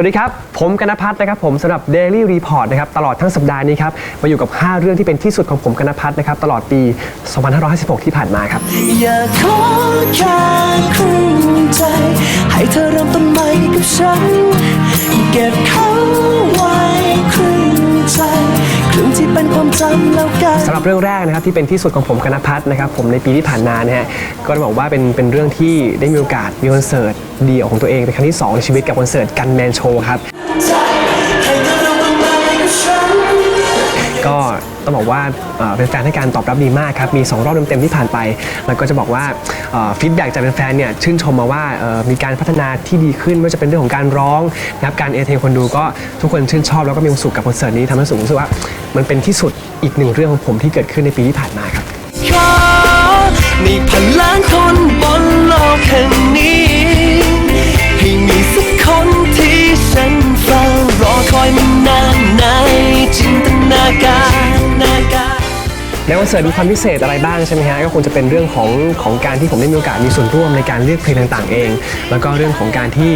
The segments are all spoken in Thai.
วัสดีครับ ผมกนพัฒน์นะครับผมสำหรับ Daily Report นะครับตลอดทั้งสัปดาห์นี้ครับมาอยู่กับ 5 เรื่องที่เป็นที่สุดของผมกนพัฒน์นะครับตลอดปี 2556 ที่ผ่านมาครับอยากขอแค่ครึ่งใจ ให้เธอเริ่มต้นใหม่กับฉันเก็บค่า เป็นความจำแล้วกันสำหรับเรื่องแรกนะครับที่เป็นที่สุดของผมกนพัฒน์นะครับผมในปีที่ผ่านมานะฮะก็ต้องบอกว่าเป็นเป็นเรื่องที่ได้มีโอกาสมีคอนเสิร์ตเดี่ยวของตัวเองเป็นครั้งที่2ในชีวิตกับคอนเสิร์ตกันแมนโชว์ครับให้เธอเริ่มต้นใหม่กับฉัน ก็ต้องบอกว่าแฟนๆให้การตอบรับดีมากครับ มี 2 รอบเต็มๆที่ผ่านไป แล้วก็จะบอกว่าฟีดแบ็กจากแฟนๆเนี่ยชื่นชมมาว่ามีการพัฒนาที่ดีขึ้นไม่ว่าจะเป็นเรื่องของการร้องนะครับการเอเทคนดูก็ทุกคนชื่นชอบแล้วก็มีความสุขกับคอนเสิร์ตนี้ทำให้รู้สึกว่า มันเป็นที่สุดอีกหนึ่งเรื่องของผมที่เกิดขึ้นในปีที่ผ่านมาครับมีพันล้านคนบนโลกแห่งนี้ให้มีสักคนที่ฉันเฝ้ารอคอยมานานในจินตาการนาการในคอนเสิร์ตมีความพิเศษอะไรบ้างใช่ไหมฮะก็คงจะเป็นเรื่องของของการที่ผมได้มีโอกาสมีส่วนร่วมในการเลือกเพลงต่างๆ เอง แล้วก็เรื่องของการที่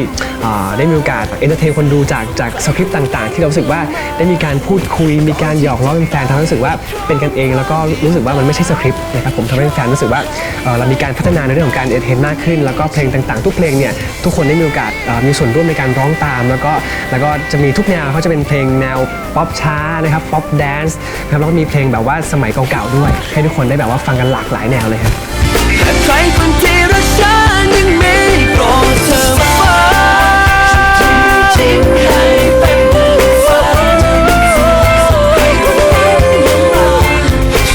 ได้มีโอกาสเอนเตอร์เทนคนดูจากจากสคริปต์ต่าง ๆ ที่เรารู้สึกว่าได้มีการพูดคุย มีการหยอกล้อเป็นแฟนทำให้รู้สึกว่าเป็นกันเอง แล้วก็รู้สึกว่ามันไม่ใช่สคริปต์นะครับผมทำให้แฟนรู้สึกว่าเรามีการพัฒนาในเรื่องของการเอนเตอร์เทนมากขึ้น แล้วก็เพลงต่างๆ ทุกเพลงเนี่ยทุกคนได้มีโอกาสมีส่วนร่วมในการร้องตาม แล้วก็แล้วก็จะมีทุกแนวเขาจะเป็นเพลงแนวป๊อปช้านะครับป๊อปแดนซ์นะครับแล้วก็มีเพลงแบบว่าสมัยเก่าๆด้วย ให้ทุกคนได้แบบว่าฟังกันหลากหลายแนวเลยครับใครคนที่รักฉันยังมีโปรดเธอ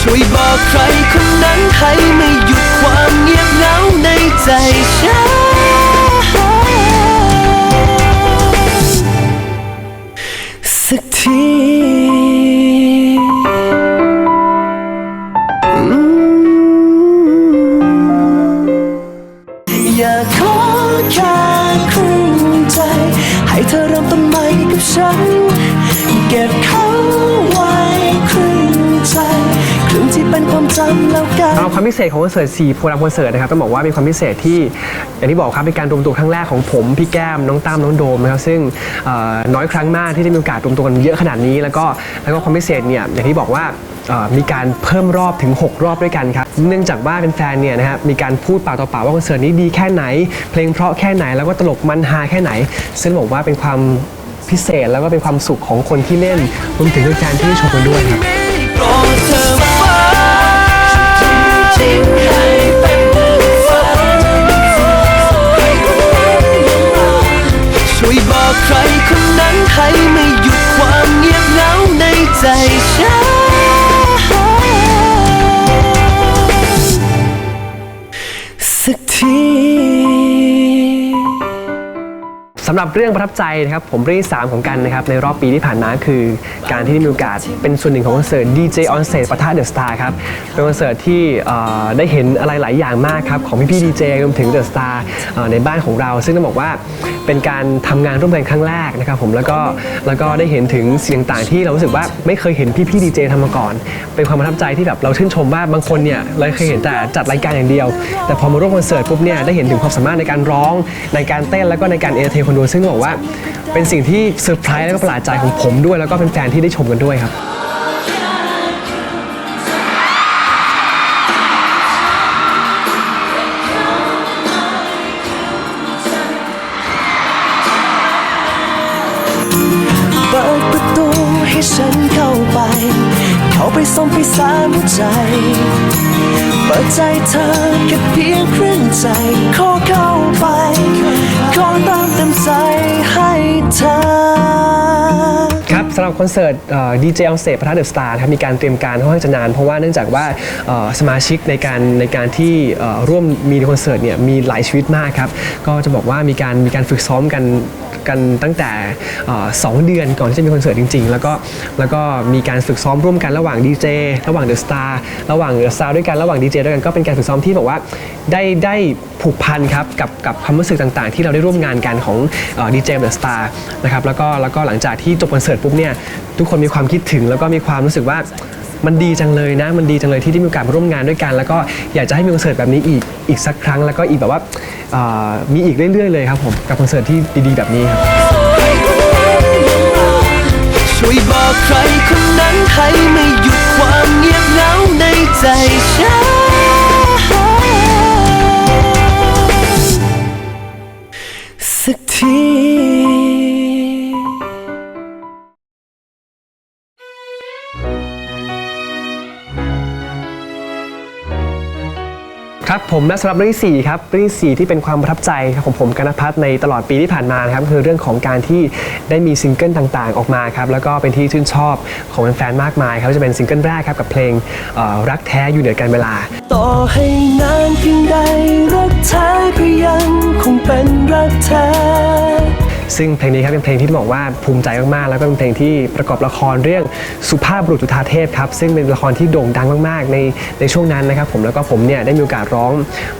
ช่วยบอกใครคนนั้นให้ไม่หยุดความเงียบเหงาในใจฉันสักทีอยากขอแค่ครึ่ง ให้เธอเริ่มต้นใหม่กับฉัน เก็บเขาไว้ครึ่งใจครึ่งที่เป็นความจำแล้วกันเอาความพิเศษของคอนเสิร์ต4โพลัมคอนเสิร์ตนะครับต้องบอกว่าเป็นความพิเศษที่ อย่างที่บอกครับเป็นการรวมตัวครั้งแรกของผมพี่แก้มน้องตั้มน้องโดมนะครับซึ่งเอ่อน้อยครั้งมากที่ได้มีโอกาสรวมตัวกันเยอะขนาดนี้ แล้วก็แล้วก็ความพิเศษเนี่ยอย่างที่บอกว่า มีการเพิ่มรอบถึง 6 รอบด้วยกันครับ เนื่องจากว่าเป็นแฟนเนี่ยนะครับมีการพูดปากต่อปากว่าคอนเสิร์ตนี้ดีแค่ไหน เพลงเพราะแค่ไหนแล้วก็ตลกมันฮาแค่ไหน ซึ่งบอกว่าเป็นความพิเศษแล้วก็เป็นความสุขของคนที่เล่นรวมถึงแฟนๆที่ชมกันด้วยครับ สักที สำหรับเรื่องประทับใจนะครับผมเรื่องที่สามของกันนะครับในรอบปีที่ผ่านมาคือ การที่ได้มีโอกาสเป็นส่วนหนึ่งของคอนเสิร์ต DJ on Stage ปะทะเดอะสตาร์ครับเป็นคอนเสิร์ตที่เอ่อได้เห็นอะไรหลายอย่างมากครับของพี่ๆดีเจรวมถึงเดอะสตาร์ในบ้านของเรา ซึ่งต้องบอกว่าเป็นการทำงานร่วมกันครั้งแรกนะครับผมแล้วก็แล้วก็ได้เห็นถึงสิ่งต่างๆที่เรารู้สึกว่าไม่เคยเห็นพี่ๆดีเจทำมาก่อน เป็นความประทับใจที่แบบเราชื่นชมว่าบางคนเนี่ยเราเคยเห็นแต่จัดรายการอย่างเดียว แต่พอมาร่วมคอนเสิร์ตปุ๊บเนี่ยได้เห็นถึงความสามารถในการร้องในการเต้นแล้วก็ในการเอเทคนดูซึ่งบอกว่าเป็นสิ่งที่เซอร์ไพรส์แล้วก็ประหลาดใจของผมด้วย แล้วก็แฟนๆที่ได้ชมกันด้วยครับเปิดประตูให้ฉันเข้าไป เข้าไปส่งไปสามหัวใจ เปิดใจเธอแค่เพียงครึ่งใจ บสำหรับคอนเสิร์ตดีเจออนเซ่พระธาตุเดอะสตาร์ครับมีการเตรียมการค่อนข้างจะนาน เพราะว่าเนื่องจากว่าสมาชิกในการในการที่ร่วมมีคอนเสิร์ตเนี่ยมีหลายชีวิตมากครับก็จะบอกว่ามีการมีการฝึกซ้อมกัน กันตั้งแต่เอ่อสองเดือนก่อนที่จะมีคอนเสิร์ตจริง ๆ แล้วก็แล้วก็มีการฝึกซ้อมร่วมกันระหว่างดีเจระหว่างเดอะสตาร์ระหว่างเดอะสตาร์ด้วยกันระหว่างดีเจด้วยกันก็เป็นการฝึกซ้อมที่บอกว่าได้ได้ผูกพันครับกับกับความรู้สึกต่างๆ ที่เราได้ร่วมงานกันของดีเจเดอะสตาร์นะครับแล้วก็แล้วก็หลังจากที่จบคอนเสิร์ตปุ๊บเนี่ยทุกคนมีความคิดถึงแล้วก็มีความรู้สึกว่า มันดีจังเลยนะ มันดีจังเลยที่ได้มีโอกาสมาร่วมงานด้วยกัน แล้วก็อยากจะให้มีคอนเสิร์ตแบบนี้อีกอีกสักครั้ง แล้วก็อีกแบบว่าเอ่อมีอีกเรื่อยๆเลยครับผมกับคอนเสิร์ตที่ดีๆแบบนี้ครับ ช่วยบอกใครคนนั้นให้ไม่หยุดความเงียบเหงาในใจฉัน สักที ครับผมและสำหรับเรื่องที่สี่ครับเรื่องที่สี่ที่เป็นความประทับใจของผมกนพัฒน์ในตลอดปีที่ผ่านมานะครับคือเรื่องของการที่ได้มีซิงเกิลต่างๆ ออกมาครับแล้วก็เป็นที่ชื่นชอบของแฟนๆมากมายครับจะเป็นซิงเกิลแรกครับกับเพลงรักแท้อยู่เหนือการเวลา ต่อให้นานเพียงใดรักแท้ก็ยังคงเป็นรักแท้ ซึ่งเพลงนี้ครับเป็นเพลงที่บอกว่าภูมิใจมากๆ แล้วก็เป็นเพลงที่ประกอบละครเรื่องสุภาพบุรุษจุฑาเทพครับซึ่งเป็นละครที่โด่งดังมากๆ ในในช่วงนั้นนะครับผมแล้วก็ผมเนี่ยได้มีโอกาสร้อง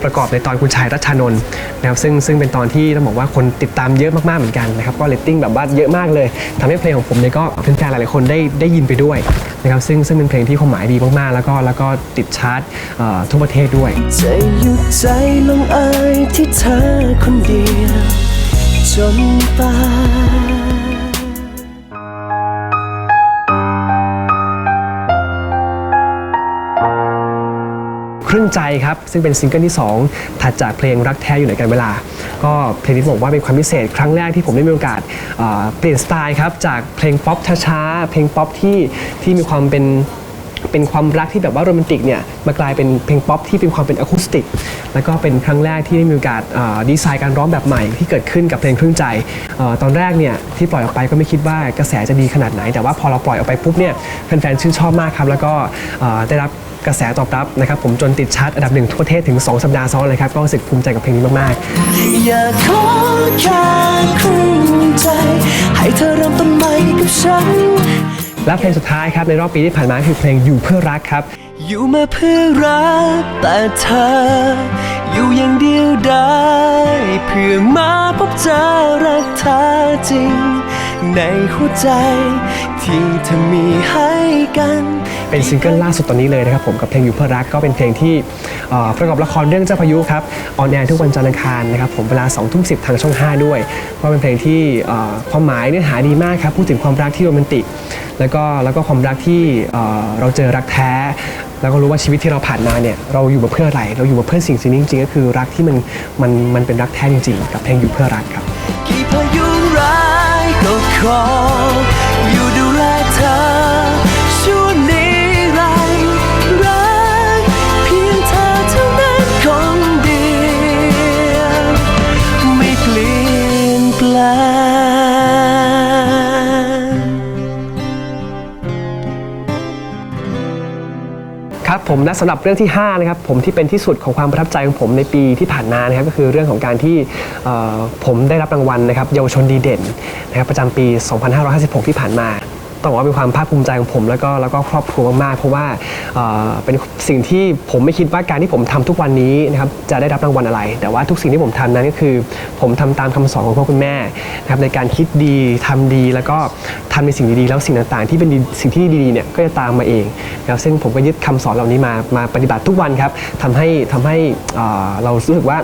ประกอบในตอนคุณชายรัชานนท์นะครับซึ่งซึ่งเป็นตอนที่ต้องบอกว่าคนติดตามเยอะมากๆเหมือนกันนะครับก็เรตติ้งแบบว่าเยอะมากเลยทำให้เพลงของผมเนี่ยก็แฟนๆหลายๆคนได้ได้ยินไปด้วยนะครับซึ่งซึ่งเป็นเพลงที่ความหมายดีมากๆ แล้วก็แล้วก็ติดชาร์ตเอ่อทั่วประเทศด้วยจะหยุดใจลงเอยที่เธอคนเดียว นตายครึ่งใจครับ ซึ่งเป็นซิงเกิลที่ 2 ถัดจากเพลงรักแท้อยู่ในการเวลา ก็เพลงนี้ผมว่าเป็นความพิเศษครั้งแรกที่ผมได้มีโอกาสเอ่อเปลี่ยนสไตล์ครับ จากเพลงป๊อปช้าๆ เพลงป๊อปที่ที่มีความเป็น เป็นความรักที่แบบว่าโรแมนติกเนี่ยมากลายเป็นเพลงป๊อปที่เป็นความเป็นอะคูสติก แล้วก็เป็นครั้งแรกที่ได้มีโอกาสดีไซน์การร้องแบบใหม่ที่เกิดขึ้นกับเพลงครึ่งใจออตอนแรกเนี่ยที่ปล่อยออกไปก็ไม่คิดว่ากระแสจะดีขนาดไหน แต่ว่าพอเราปล่อยออกไปปุ๊บเนี่ยแฟนๆชื่นชอบมากครับ แล้วก็ได้รับกระแสตอบรับนะครับผมจนติดชาร์ตอันดับหนึ่งทั่วประเทศถึง 2 สัปดาห์ซ้อนเลยครับก็รู้สึกภูมิใจกับเพลงนี้มากอยากขอแค่ครึ่งใจ ให้เธอเริ่มต้นใหม่กับฉัน และเพลงสุดท้ายครับในรอบปีที่ผ่านมาคือเพลงอยู่เพื่อรักครับ อยู่มาเพื่อรักแต่เธอ อยู่อย่างเดียวได้ เพื่อมาพบเจอรักเธอจริง ในหัวใจที่เธอมีให้กัน เป็นซิงเกิลล่าสุดตอนนี้เลยนะครับผมกับเพลงอยู่เพื่อรักก็เป็นเพลงที่ประกอบละครเรื่องเจ้าพายุครับออนแอร์ทุกวันจันทร์อังคารนะครับผมเวลา2ทุ่มสิทางช่อง 5 ด้วย ก็เป็นเพลงที่ความหมายเนื้อหาดีมากครับพูดถึงความรักที่โรแมนติก แล้วก็แล้วก็ความรักที่เอ่อเราเจอรักแท้ แล้วก็รู้ว่าชีวิตที่เราผ่านมาเนี่ยเราอยู่มาเพื่ออะไร เราอยู่มาเพื่อสิ่งสิ่งนี้จริงๆก็คือรักที่มันมันมันเป็นรักแท้จริงๆกับเพลงอยู่เพื่อรักครับกี่พายุร้ายก็ขอ ผมและสำหรับเรื่องที่ 5 นะครับ ผมที่เป็นที่สุดของความประทับใจของผมในปีที่ผ่านมานะครับ ก็คือเรื่องของการที่เอ่อผมได้รับรางวัลนะครับ เยาวชนดีเด่นนะครับประจำปี 2556 ที่ผ่านมา ต้องบอกว่าเป็นความภาคภูมิใจของผมแล้วก็แล้วก็ครอบครัวมากๆเพราะว่าเอ่อเป็นสิ่งที่ผมไม่คิดว่าการที่ผมทำทุกวันนี้นะครับจะได้รับรางวัลอะไร แต่ว่าทุกสิ่งที่ผมทำนั้นก็คือ ผมทำตามคำสอนของพ่อคุณแม่นะครับในการคิดดีทำดีแล้วก็ทำในสิ่งดีๆแล้วสิ่งต่างๆ ที่เป็นดีสิ่งที่ดีๆเนี่ยก็จะตามมาเองนะครับซึ่งผมก็ยึดคำสอนเหล่านี้มามาปฏิบัติทุกวันครับทำให้ทำให้เอ่อเรารู้สึกว่า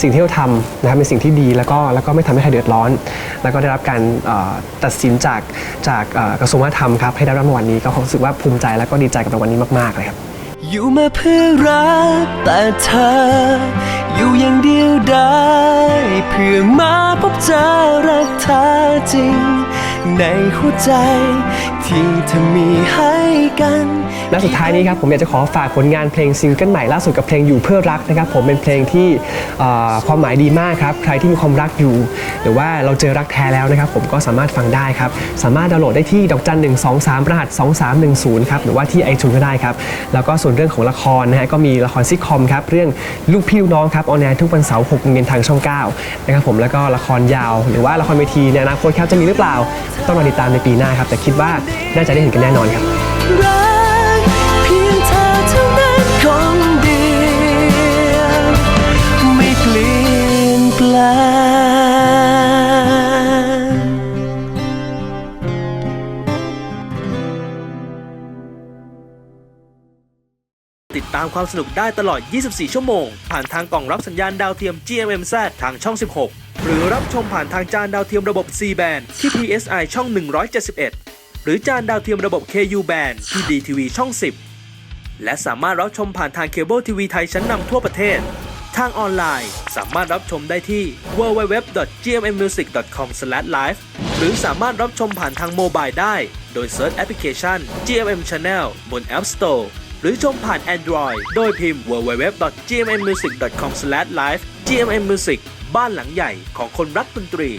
สิ่งที่เราทำนะครับเป็นสิ่งที่ดีแล้วก็แล้วก็ไม่ทำให้ใครเดือดร้อน แล้วก็ได้รับการตัดสินจากจากกระทรวงวัฒนธรรมครับให้ได้รับรางวัลนี้ก็รู้สึกว่าภูมิใจและก็ดีใจกับรางวัลนี้มากๆเลยครับอยู่มาเพื่อรักแต่เธอ อยู่อย่างเดียวได้ เพื่อมาพบเจอรักเธอจริง ในหัวใจที่เธอมีให้กัน และสุดท้ายนี้ครับผมอยากจะขอฝากผลงานเพลงซิงเกิลใหม่ล่าสุดกับเพลงอยู่เพื่อรักนะครับผมเป็นเพลงที่ความหมายดีมากครับใครที่มีความรักอยู่ หรือว่าเราเจอรักแท้แล้วนะครับผมก็สามารถฟังได้ครับสามารถดาวน์โหลดได้ที่ดอกจันหนึ่งสองสามรหัสสองสามหนึ่งศูนย์ครับหรือว่าที่ไอจูนก็ได้ครับแล้วก็ส่วนเรื่องของละครนะฮะก็มีละครซิทคอมครับเรื่องลูกพี่ลูกน้องครับออนแอร์ทุกวันเสาร์หกโมงเย็นทางช่องเก้านะครับผมแล้วก็ละครยาว หรือว่าละครเวทีในอนาคตครับจะมีหรือเปล่า ต้องรอติดตามในปีหน้าครับแต่คิดว่าน่าจะได้เห็นกันแน่นอนครับ ติดตามความสนุกได้ตลอด 24 ชั่วโมง ผ่านทางกล่องรับสัญญาณดาวเทียม GMMZ ทางช่อง 16 หรือรับชมผ่านทางจานดาวเทียมระบบ C band ที่ PSI ช่อง 171 หรือจานดาวเทียมระบบ KU band ที่ DTV ช่อง 10 และสามารถรับชมผ่านทางเคเบิลทีวีไทยชั้นนำทั่วประเทศ ทางออนไลน์ สามารถรับชมได้ที่ www.gmmusic.com/live หรือสามารถรับชมผ่านทางโมบายได้ โดยเซิร์ชแอปพลิเคชัน GMM Channel บน App Store หรือชมผ่าน Android โดยพิมพ์ www.gmmusic.com/live GMM Music บ้านหลังใหญ่ของคนรักดนตรี